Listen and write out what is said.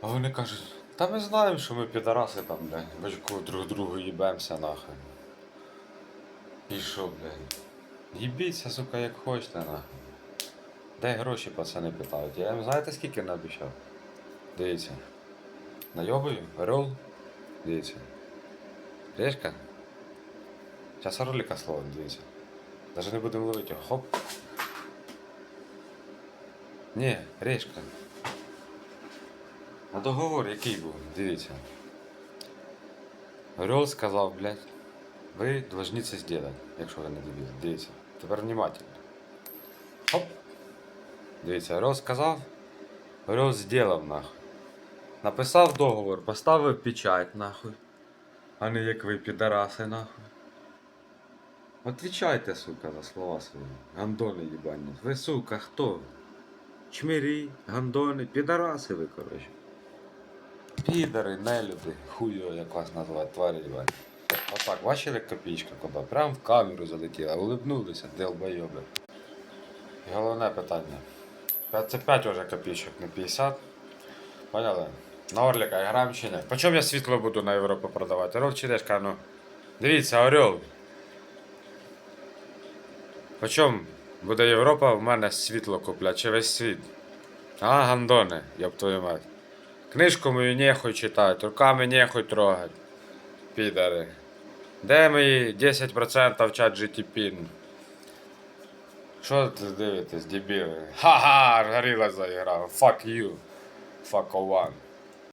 А вони кажуть, та ми знаємо, що ми підараси там, блядь, бачку друг другу їбемося нахуй. І що, блядь? Їбіться, сука, як хочете нахуй. Де гроші пацани питають? Я їм знаєте скільки наобіцяв? Дивіться. Найобую, орел. Дивіться. Решка. Зараз ролика слово, дивіться. Даже не будемо ловити. Хоп. Ні, решка. А договор який був? Дивіться. Орел сказав, блядь, ви должны це зробити, якщо ви не дебіл. Дивіться. Тепер внимательно. Хоп. Дивіться, Орел сказав, Орел зробив нахуй. Написав договор, поставив печать нахуй. А не як ви підараси нахуй. Отвечайте, сука, за слова свої. Гандони їбані. Ви, сука, хто? Чмирі, гандони, підараси ви, коротше. Підари, нелюди, хуйо, як вас назвати, тварі. Отак, бачили копійка куди? Прям в камеру залетіла, улибнулися, долбойоби. І головне питання. Це 5 вже копійок, не 50. Поняли? На Орліка граємо чи ні? По чому я світло буду на Європу продавати? Орел чи Решка, ну. Дивіться, Орел. По чому буде Європа в мене світло куплять, чи весь світ? А, гандони, ёб твою мать. Книжку мою нехуй читать, руками нехуй трогать. Підари. Де мої 10% в чат GTP? Що ти дивитесь, дебіли? Ха-ха, горіла заіграв. Fuck you. Fuck one.